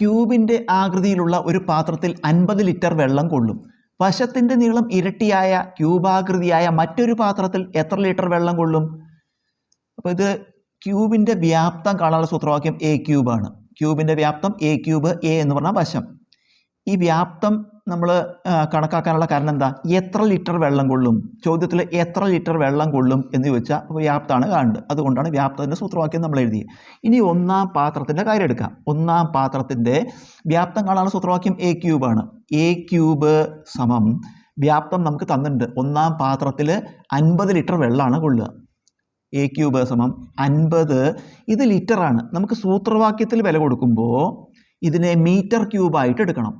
ക്യൂബിന്റെ ആകൃതിയിലുള്ള ഒരു പാത്രത്തിൽ അൻപത് ലിറ്റർ വെള്ളം കൊള്ളും. വശത്തിന്റെ നീളം ഇരട്ടിയായ ക്യൂബാകൃതിയായ മറ്റൊരു പാത്രത്തിൽ എത്ര ലിറ്റർ വെള്ളം കൊള്ളും? അപ്പോൾ ഇത് ക്യൂബിന്റെ വ്യാപ്തം കാണാനുള്ള സൂത്രവാക്യം എ ക്യൂബാണ് ക്യൂബിന്റെ വ്യാപ്തം എ ക്യൂബ് എ എന്ന് പറഞ്ഞാൽ വശം. ഈ വ്യാപ്തം നമ്മൾ കണക്കാക്കാനുള്ള കാരണം എന്താ? എത്ര ലിറ്റർ വെള്ളം കൊള്ളും? ചോദ്യത്തിൽ എത്ര ലിറ്റർ വെള്ളം കൊള്ളും എന്ന് ചോദിച്ചാൽ വ്യാപ്തമാണ് കാണുന്നത് അതുകൊണ്ടാണ് വ്യാപ്തത്തിന്റെ സൂത്രവാക്യം നമ്മൾ എഴുതി ഇനി ഒന്നാം പാത്രത്തിന്റെ കാര്യം എടുക്കാം. ഒന്നാം പാത്രത്തിന്റെ വ്യാപ്തം കാണാനുള്ള സൂത്രവാക്യം എ ക്യൂബാണ് എ ക്യൂബ് സമം വ്യാപ്തം നമുക്ക് തന്നിട്ടുണ്ട്. ഒന്നാം പാത്രത്തിൽ അൻപത് ലിറ്റർ വെള്ളമാണ് കൊള്ളുക. എ ക്യൂബ് സമം അൻപത്. ഇത് ലിറ്ററാണ്. നമുക്ക് സൂത്രവാക്യത്തിൽ വില കൊടുക്കുമ്പോൾ ഇതിനെ മീറ്റർ ക്യൂബായിട്ട് എടുക്കണം.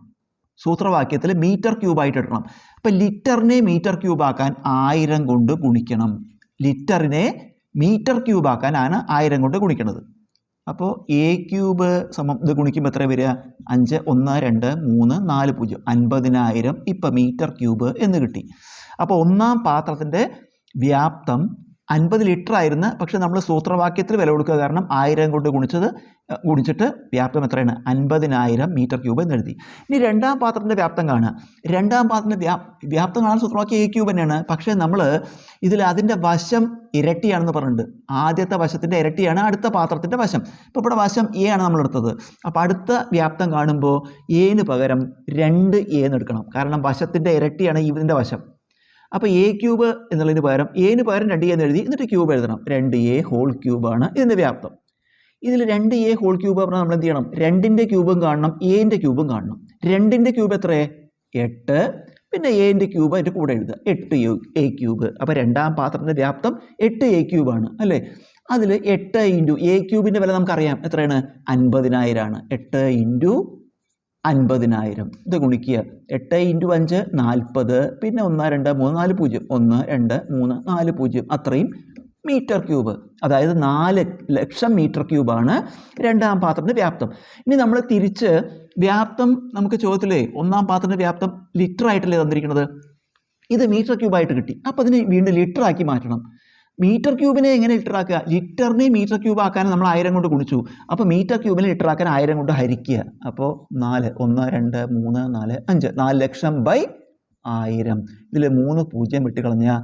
സൂത്രവാക്യത്തിൽ മീറ്റർ ക്യൂബായിട്ട് എടുക്കണം അപ്പം ലിറ്ററിനെ മീറ്റർ ക്യൂബാക്കാൻ ആയിരം കൊണ്ട് ഗുണിക്കണം. ലിറ്ററിനെ മീറ്റർ ക്യൂബാക്കാനാണ് ആയിരം കൊണ്ട് ഗുണിക്കണത്. അപ്പോൾ എ ക്യൂബ് സമം ഇത് ഗുണിക്കുമ്പോൾ എത്ര വരിക? അഞ്ച് ഒന്ന് രണ്ട് മൂന്ന് നാല് പൂജ്യം. അൻപതിനായിരം ഇപ്പം മീറ്റർ ക്യൂബ് എന്ന് കിട്ടി. അപ്പോൾ ഒന്നാം പാത്രത്തിന്റെ വ്യാപ്തം അൻപത് ലിറ്റർ ആയിരുന്നു. പക്ഷെ നമ്മൾ സൂത്രവാക്യത്തിൽ വില കൊടുക്കുക കാരണം ആയിരം കൊണ്ട് ഗുണിച്ചത് ഗുണിച്ചിട്ട് വ്യാപ്തം എത്രയാണ്? അൻപതിനായിരം മീറ്റർ ക്യൂബ് എന്ന് എഴുതി. ഇനി രണ്ടാം പാത്രത്തിന്റെ വ്യാപ്തം കാണുക. രണ്ടാം പാത്രത്തിന്റെ വ്യാ വ്യാപ്തം കാണാൻ സൂത്രവാക്യം എ ക്യൂബ് തന്നെയാണ്. പക്ഷേ നമ്മൾ ഇതിൽ അതിന്റെ വശം ഇരട്ടിയാണെന്ന് പറഞ്ഞിട്ടുണ്ട്. ആദ്യത്തെ വശത്തിന്റെ ഇരട്ടിയാണ് അടുത്ത പാത്രത്തിന്റെ വശം. ഇപ്പോൾ ഇവിടെ വശം എ ആണ് നമ്മൾ എടുത്തത്. അപ്പോൾ അടുത്ത വ്യാപ്തം കാണുമ്പോൾ എന് പകരം രണ്ട് എ എന്ന് എടുക്കണം. കാരണം വശത്തിന്റെ ഇരട്ടിയാണ് ഇതിന്റെ വശം. അപ്പോൾ എ ക്യൂബ് എന്നുള്ളതിന് പകരം എന് പകരം രണ്ട് എ എന്ന് എഴുതി എന്നിട്ട് ക്യൂബ് എഴുതണം. രണ്ട് എ ഹോൾ ക്യൂബാണ് ഇതിന്റെ വ്യാപ്തം. ഇതിൽ രണ്ട് എ ഹോൾ ക്യൂബ് പറഞ്ഞാൽ നമ്മൾ എന്ത് ചെയ്യണം? രണ്ടിന്റെ ക്യൂബും കാണണം എന്റെ ക്യൂബും കാണണം. രണ്ടിന്റെ ക്യൂബ് എത്രയേ എട്ട്. പിന്നെ എന്റെ ക്യൂബ് അതിന്റെ കൂടെ എഴുതുക. എട്ട് എ ക്യൂബ് അപ്പോൾ രണ്ടാം പാത്രത്തിന്റെ വ്യാപ്തം എട്ട് എ ക്യൂബാണ് അല്ലേ? അതിൽ എട്ട് ഇന്റു എ ക്യൂബിന്റെ വില നമുക്കറിയാം. എത്രയാണ്? അൻപതിനായിരമാണ് എട്ട് ഇന്റു അൻപതിനായിരം. ഇത് ഗുണിക്കുക എട്ട് ഇന്റു അഞ്ച് നാൽപ്പത്. പിന്നെ ഒന്ന് രണ്ട് മൂന്ന് നാല് പൂജ്യം. ഒന്ന് രണ്ട് മൂന്ന് നാല് പൂജ്യം. അത്രയും മീറ്റർ ക്യൂബ്. അതായത് നാല് ലക്ഷം മീറ്റർ ക്യൂബാണ് രണ്ടാം പാത്രത്തിന്റെ വ്യാപ്തം. ഇനി നമ്മൾ തിരിച്ച് വ്യാപ്തം നമുക്ക് ചോദ്യത്തിലേ ഒന്നാം പാത്രത്തിന്റെ വ്യാപ്തം ലിറ്റർ ആയിട്ടല്ലേ തന്നിരിക്കുന്നത്? ഇത് മീറ്റർ ക്യൂബായിട്ട് കിട്ടി. അപ്പോൾ അതിനെ വീണ്ടും ലിറ്റർ ആക്കി മാറ്റണം. മീറ്റർ ക്യൂബിനെ എങ്ങനെ ലിറ്ററാക്കുക ലിറ്ററിനെ മീറ്റർ ക്യൂബ് ആക്കാൻ നമ്മൾ ആയിരം കൊണ്ട് ഗുണിച്ചു. അപ്പോൾ മീറ്റർ ക്യൂബിനെ ലിറ്ററാക്കാൻ ആയിരം കൊണ്ട് ഹരിക്കുക. അപ്പോൾ നാല് ഒന്ന് രണ്ട് മൂന്ന് നാല് അഞ്ച്. നാല് ലക്ഷം ബൈ ആയിരം. ഇതിൽ മൂന്ന് പൂജ്യം വിട്ട് കളഞ്ഞാൽ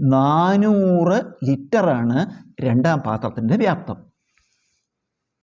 നാനൂറ് ലിറ്ററാണ് രണ്ടാം പാത്രത്തിന്റെ വ്യാപ്തം.